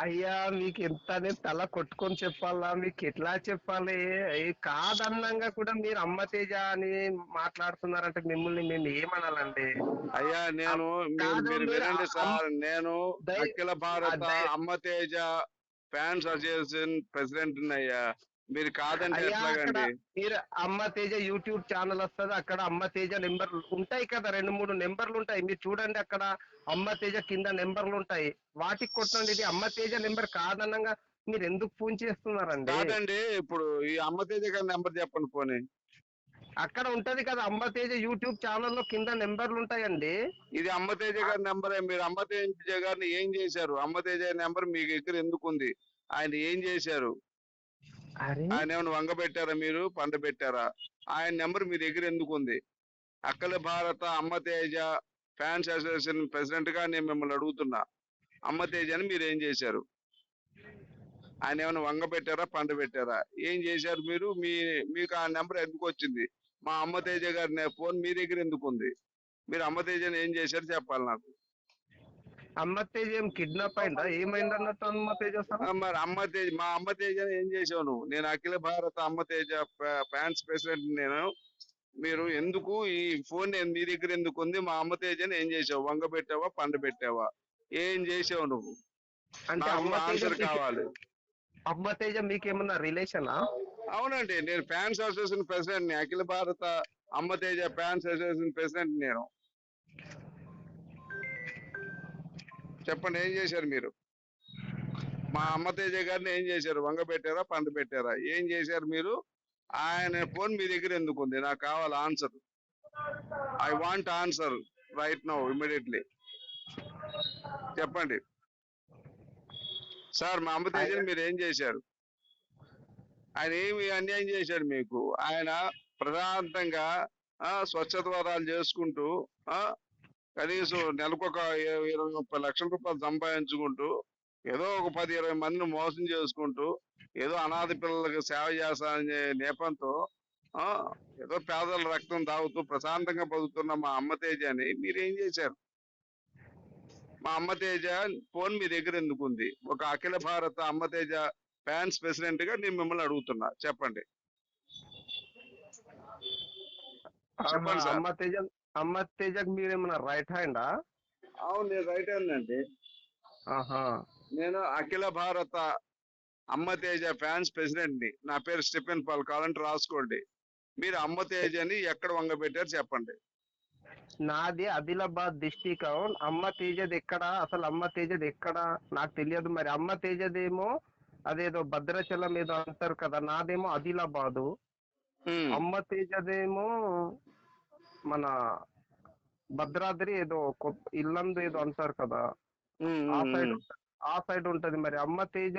అయ్యా మీకు ఎంత అని తల కొట్టుకొని చెప్పాలా? మీకు ఎట్లా చెప్పాలి? కాదన్నంగా కూడా మీరు అమ్మ తేజ అని మాట్లాడుతున్నారంటే మిమ్మల్ని మేము ఏమనాలండి? అయ్యా నేను వినండి సార్ నేను అఖిల భారత అమ్మ తేజ ఫ్యాన్స్ అసోసియేషన్ ప్రెసిడెంట్ అయ్యా. మీరు కాదంటే ఎట్లాగండి? మీరు అమ్మ తేజ యూట్యూబ్ ఛానల్ వస్తుంది అక్కడ అమ్మ తేజ నెంబర్ ఉంటాయి కదా రెండు మూడు నెంబర్లు ఉంటాయి. మీరు చూడండి అక్కడ అమ్మ తేజ కింద నెంబర్లు ఉంటాయి. వాటికి కొట్టండి ఇది అమ్మ తేజ నెంబర్ కాదనంగా మీరు ఎందుకు ఫోన్ చేస్తున్నారండి? కాదండి ఇప్పుడు ఈ అమ్మ తేజ గారి నెంబర్ చెప్పండి పోనీ. అక్కడ ఉంటది కదా అమ్మ తేజ యూట్యూబ్ ఛానల్లో కింద నెంబర్లు ఉంటాయండి. ఇది అమ్మ తేజ గారి నెంబరే మీరు అమ్మ తేజ గారిని ఏం చేశారు? అమ్మ తేజ నెంబర్ మీ దగ్గర ఎందుకు ఉంది ఆయన ఏం చేశారు? ఆయన ఏమైనా వంగ పెట్టారా మీరు? పంట పెట్టారా? ఆయన నెంబర్ మీ దగ్గర ఎందుకు ఉంది? అఖిల భారత అమ్మ తేజ ఫ్యాన్స్ అసోసియేషన్ ప్రెసిడెంట్గా నేను మిమ్మల్ని అడుగుతున్నా. అమ్మ తేజని మీరు ఏం చేశారు? ఆయన ఏమైనా వంగ పెట్టారా? పంట పెట్టారా? ఏం చేశారు మీరు? మీ మీకు ఆ నెంబర్ ఎందుకు వచ్చింది? మా అమ్మ తేజ గారి ఫోన్ మీ దగ్గర ఎందుకు ఉంది? మీరు అమ్మ తేజని ఏం చేశారు చెప్పాలి నాకు. అమ్మ తేజ ఏం కిడ్నాప్ అయిందా? ఏమైంది అన్నట్టు అమ్మ తేజ మరి అమ్మ తేజ మా అమ్మ తేజని ఏం చేసావు నువ్వు? నేను అఖిల భారత అమ్మ తేజ ఫ్యాన్స్ ప్రెసిడెంట్ నేను. మీరు ఎందుకు ఈ ఫోన్ మీ దగ్గర ఎందుకు ఉంది? మా అమ్మ తేజని ఏం చేసావు వంగ పెట్టావా? పండు పెట్టావా? ఏం చేసావు నువ్వు? అంటే అమ్మ తేజ ఆన్సర్ మీకు- కావాలి. అమ్మ తేజ మీకేమన్నా రిలేషనా అవునండి నేను ఫ్యాన్స్ అసోసియేషన్ ప్రెసిడెంట్ అఖిల భారత అమ్మ తేజ ఫ్యాన్స్ అసోసియేషన్ ప్రెసిడెంట్ నేను. చెప్పండి ఏం చేశారు మీరు? మా అమ్మ తేజ గారిని ఏం చేశారు? వంగ పెట్టారా? పండు పెట్టారా? ఏం చేశారు మీరు? ఆయన ఫోన్ మీ దగ్గర ఎందుకు ఉంది? నాకు కావాలి answer. I want answer right now immediately చెప్పండి. సార్ మా అమ్మ తేజని మీరు ఏం చేశారు? ఆయన ఏమి అన్యాయం చేశాడు మీకు? ఆయన ప్రశాంతంగా ఆ, స్వచ్ఛత వరాలు చేసుకుంటూ కనీసం నెలకొక ఇరవై ఇరవై ముప్పై లక్షల రూపాయలు సంపాదించుకుంటూ ఏదో ఒక పది ఇరవై మందిని మోసం చేసుకుంటూ ఏదో అనాథ పిల్లలకు సేవ చేస్తాననే నేపంతో ఏదో పేదల రక్తం తాగుతూ ప్రశాంతంగా బతుకుతున్న మా అమ్మ తేజని మీరేం చేశారు? మా అమ్మ తేజ ఫోన్ మీ దగ్గర ఎందుకు ఉంది? ఒక అఖిల భారత అమ్మ తేజ ఫ్యాన్స్ ప్రెసిడెంట్గా నేను మిమ్మల్ని అడుగుతున్నా చెప్పండి. చెప్పండి. అమ్మ తేజ అమ్మ తేజకి మీరేమన్నా రైట్ హ్యాండా అవును నేను రైట్ అండి. ఆహా. నేను అఖిల భారత అమ్మ తేజ ఫ్యాన్స్ ప్రెసిడెంట్ని. నా పేరు స్టెఫెన్ పాల్ కావాలంటే రాసుకోండి. మీరు అమ్మ తేజని ఎక్కడ వంగ పెట్టారు చెప్పండి. నాది ఆదిలాబాద్ డిస్టిక్ అమ్మ తేజది ఎక్కడ? అసలు అమ్మ తేజది ఎక్కడ? నాకు తెలియదు మరి. అమ్మ తేజదేమో అదేదో భద్రాచలం ఏదో అంటారు కదా నాదేమో ఆదిలాబాదు. అమ్మ తేజదేమో మన భద్రాద్రి ఏదో ఇల్లందు ఏదో అంటారు కదా. ఆ సైడ్. ఆ సైడ్ ఉంటది మరి. అమ్మ తేజ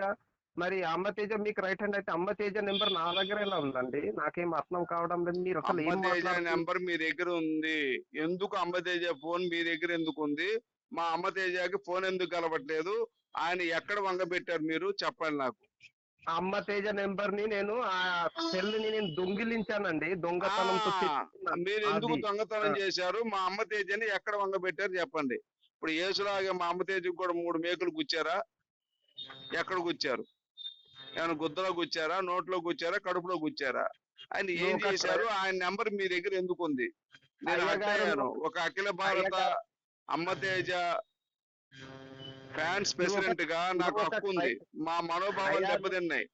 మరి అమ్మ తేజ మీకు రైట్ హ్యాండ్ అయితే అమ్మ తేజ నెంబర్ నా దగ్గర ఎలా ఉందండి. నాకేం అర్థం కావడం లేదు. మీరు అసలు అమ్మ తేజ? నెంబర్ మీ దగ్గర ఉంది. ఎందుకు అమ్మ తేజ ఫోన్ మీ దగ్గర ఎందుకు ఉంది? మా అమ్మ తేజకి ఫోన్ ఎందుకు కలవట్లేదు? ఆయన ఎక్కడ వంగ పెట్టారు మీరు? చెప్పండి నాకు. అమ్మ తేజ నెంబర్ని నేను ఆ సెల్ని నేను దొంగిలించానండి. దొంగతనంతో ఆ, తెచ్చుకున్నాను. మీరు ఎందుకు అది. దొంగతనం. చేశారు? మా అమ్మ తేజని ఎక్కడ వంగ పెట్టారు చెప్పండి. ఇప్పుడు యేసులాగా మా అమ్మ తేజకి కూడా మూడు మేకులు గుచ్చారా? ఎక్కడ గుచ్చారు? ఏమైనా గుద్దలో గుచ్చారా? నోట్లో గుచ్చారా? కడుపులో గుచ్చారా? ఆయన ఏం ఒక చేశారు? ఆయన నెంబర్ మీ దగ్గర ఎందుకు ఉంది నేను అయ్యగారు- అడిగాను ఒక అఖిల భారత అయ్యగారు- అమ్మ తేజ ఫ్యాన్స్ ప్రెసిడెంట్గా నాకు హక్కు ఉంది. మా మనోభావాలు దెబ్బతిన్నాయి.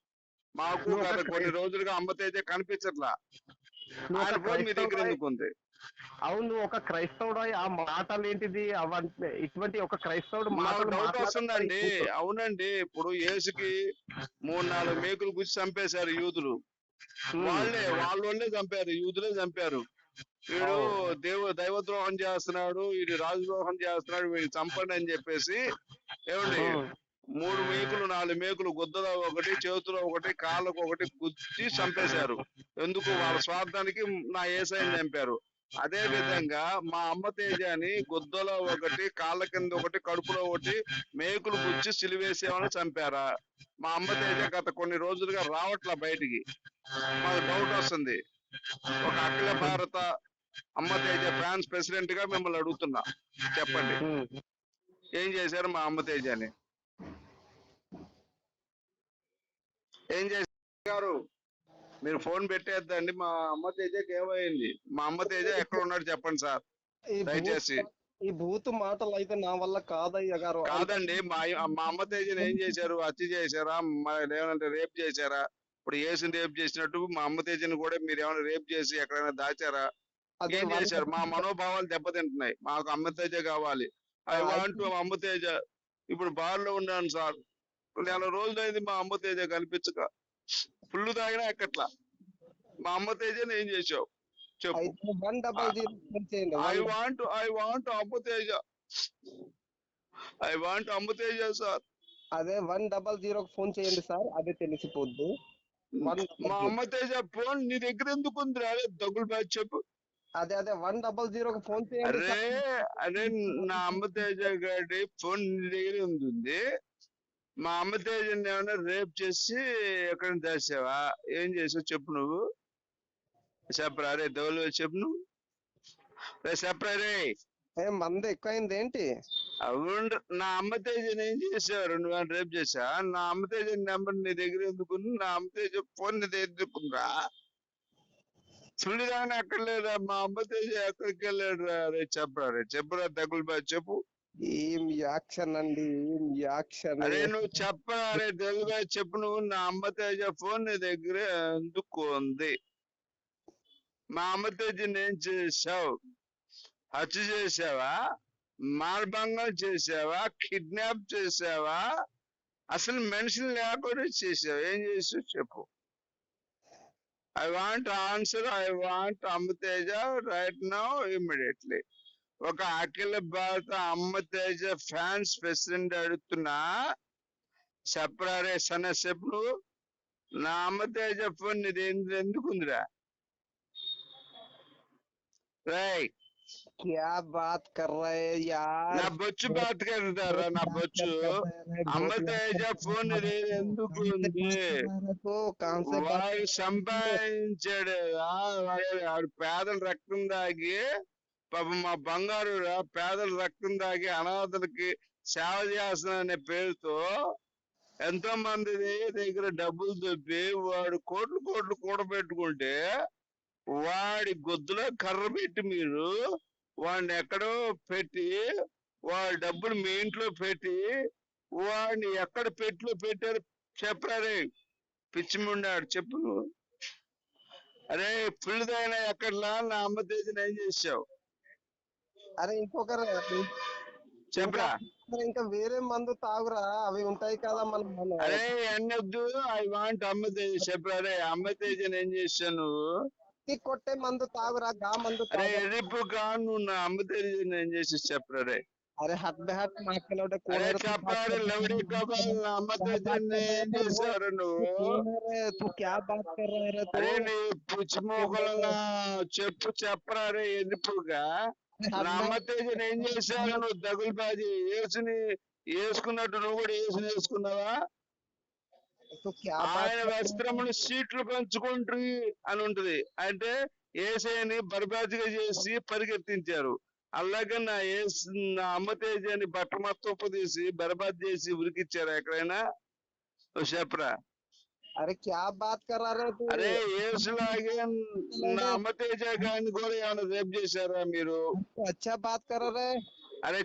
మాకు గత కొన్ని రోజులుగా అమ్మ తేజ కనిపించట్లా ఆయన ఫోన్ మీ దగ్గర ఎందుకు ఉంది? అవును ఒక క్రైస్తవుడు ఆ మాటలు ఏంటిది అవంటే ఇటువంటి ఒక క్రైస్తవుడు డౌట్ వస్తుందండి. అవునండి. ఇప్పుడు యేసుకి మూడు నాలుగు మేకులు గుచ్చి చంపేశారు యూదులు. వాళ్ళే వాళ్ళోళ్ళే చంపారు. యూదులే చంపారు. వీడు. దేవ దైవద్రోహం చేస్తున్నాడు. వీడు రాజద్రోహం చేస్తున్నాడు. వీడిని చంపండి అని చెప్పేసి ఏమండి. మూడు మేకులు నాలుగు మేకులు గుద్దలో ఒకటి చేతిలో ఒకటి కాళ్ళకు ఒకటి గుచ్చి చంపేశారు. ఎందుకు? వాళ్ళ స్వార్థానికి నా ఏసైని చంపారు. అదే విధంగా మా అమ్మ తేజాని గుద్దలో ఒకటి కాళ్ళ కింద ఒకటి కడుపులో ఒకటి మేకులు గుచ్చి సిలివేసేమని చంపారా? మా అమ్మ తేజ గత కొన్ని రోజులుగా రావట్లా బయటికి. మాకు డౌట్ వస్తుంది. ఒక అఖిల భారత అమ్మ తేజ ఫ్రాన్స్ ప్రెసిడెంట్గా మిమ్మల్ని అడుగుతున్నా. చెప్పండి. ఏం చేశారు మా అమ్మ తేజాని ఏం చేశారు? గారు మీరు ఫోన్ పెట్టేద్దండి. మా అమ్మ తేజకి ఏమైంది? మా అమ్మ తేజ ఎక్కడ ఉన్నాడు చెప్పండి సార్. దయచేసి. ఈ భూతు మాటలు అయితే నా వల్ల కాదయ్య గారు. కాదండి మా మా అమ్మ తేజని ఏం చేశారు? హత్య చేశారా? ఏమంటే రేప్ చేశారా? ఇప్పుడు ఏసుని రేప్ చేసినట్టు మా అమ్మ తేజని కూడా మీరు ఏమైనా రేప్ చేసి ఎక్కడైనా దాచారా? ఏం చేశారు? మా మనోభావాలు దెబ్బతింటున్నాయి. మాకు అమ్మ తేజ కావాలి. ఐ వాంట్ అమ్మ తేజ ఇప్పుడు బార్లో ఉన్నాను సార్. నెల రోజులైంది మా అమ్మ తేజ కనిపించక. ఫుల్ తాగినా ఎక్కట్లా. మా అమ్మ తేజని ఏం చేసావు? చెప్పు. Double I want I want అమ్మ తేజ ఐ వాంట్ అమ్మ తేజ సార్. అదే వన్ డబల్ జీరో ఫోన్ చేయండి సార్ అదే తెలిసిపోద్ది. మా. అమ్మ తేజ ఫోన్ నీ దగ్గర ఎందుకు ఉంది అరే దగ్గులు బ్యాచ్ చెప్పు. అదే అదే వన్ డబల్ జీరో ఫోన్ చేయండి అరే అరే నా అమ్మ తేజ గారి ఫోన్ దగ్గర ఉంది మా అమ్మ తేజని ఏమైనా రేప్ చేసి ఎక్కడ దాచావా? ఏం చేసావు? చెప్పు నువ్వు. చెప్పరా రే దోలు చెప్పు నువ్వు. రే చెప్పరా రే. ఏ మంది ఎక్కువైంది ఏంటి? అవును నా అమ్మ తేజని ఏం చేసావు? నువ్వు ఏమైనా రేప్ చేసా నా అమ్మ తేజ నెంబర్ నీ దగ్గర ఎందుకుంది నా అమ్మ తేజ ఫోన్ నీ దగ్గర ఎందుకుందా సుడిదాని ఎక్కడ లేదా మా అమ్మ తేజ ఎక్కడికి వెళ్ళాడు రా చెప్పరా రే చెప్పురా దగ్గులు బా చెప్పు. ఏం యాక్షన్ అండి ఏం యాక్షన్? అరే నువ్వు చెప్పరా రే తెలుగుగా చెప్పు. నువ్వు నా అమ్మ తేజ ఫోన్ నీ దగ్గర ఎందుకు ఉంది మా అమ్మ తేజని ఏం చేసావు హత్య చేసావా మానభంగం చేసావా కిడ్నాప్ చేసావా అసలు మనుషులు లేకుండా చేసావు ఏం చేసావు? చెప్పు. I want answer I want Ammateja right now immediately ఒక అఖిల భారత అమ్మతేజ ఫ్యాన్స్ ప్రెసిడెంట్ అడుగుతున్నా చెప్పరారే సన్న చెప్పు నా అమ్మతేజ ఫోన్ నీది ఎందుకుందిరా రైట్ క్యా బాత్ కర్ రహే యార్ నా బొచ్చు బాత్ కర్తారా నా బొచ్చు అమ్మ తేజ ఫోన్ ఎందుకు ఉంది వాడు సంపాదించాడు వాడు పేదల రక్తం దాగి పాప మా బంగారు పేదల రక్తం దాగి అనాథలకి సేవ చేస్తున్నా అనే పేరుతో ఎంతో మంది దగ్గర డబ్బులు దొబ్బి వాడు కోట్లు కోట్లు కూడబెట్టుకుంటే వాడి గొద్దులో కర్ర పెట్టి మీరు వాడిని ఎక్కడో పెట్టి వాడి డబ్బులు మీ ఇంట్లో పెట్టి వాడిని ఎక్కడ పెట్టిలో పెట్టారు చెప్పరారే పిచ్చి ముండాడు చెప్పు నువ్వు. అరే పుల్లిదైనా ఎక్కడలా? నా అమ్మ తేజీని ఏం చేసావు? అరే ఇంకొకరు చెప్పరా. ఇంకా- వేరే మందు తాగురా. అవి ఉంటాయి కదా మనం అరే అన్నొద్దు ఐ వాంట్ అమ్మ తేజ చెప్పరా అమ్మ తేజీని ఏం చేసావు నువ్వు? కత్తి కొట్టే మందు తాగురా గా మందు ఎరుపు కాను నా అమ్మ తెలియదు నేను చేసి చెప్పరే అరే హట్ బై హట్ మా అక్కలోడే చెప్పాడు లవడి నా అమ్మ తెలియదు ఏం చేశారు నువ్వు? తు క్యా బాత్ కర్ రహే రే అరే నీ పుచ్చి మోకల చెప్పు చెప్పరా రే ఎరుపుగా. నా అమ్మ తెలిసి ఏం చేశారు నువ్వు? దగులు బాజీ ఏసుని వేసుకున్నట్టు నువ్వు కూడా ఏసుని వేసుకున్నావా? ఆయన వస్త్రములు సీట్లు పంచుకుంటుంది అని ఉంటది. అంటే ఏసైని బర్బాజుగా చేసి పరిగెత్తించారు. అలాగే నా ఏ నా అమ్మ తేజాని బట్ట మొత్తం ఉపదీసి బర్బాద్ చేసి ఉరికిచ్చారు ఎక్కడైనా? చెప్పరా అరే క్యా బాత్ కరారా అరే ఏసులాగే నా అమ్మ తేజ కూడా ఏమైనా రేపు చేశారా మీరు? అచ్చా బాత్ కరారే? అరే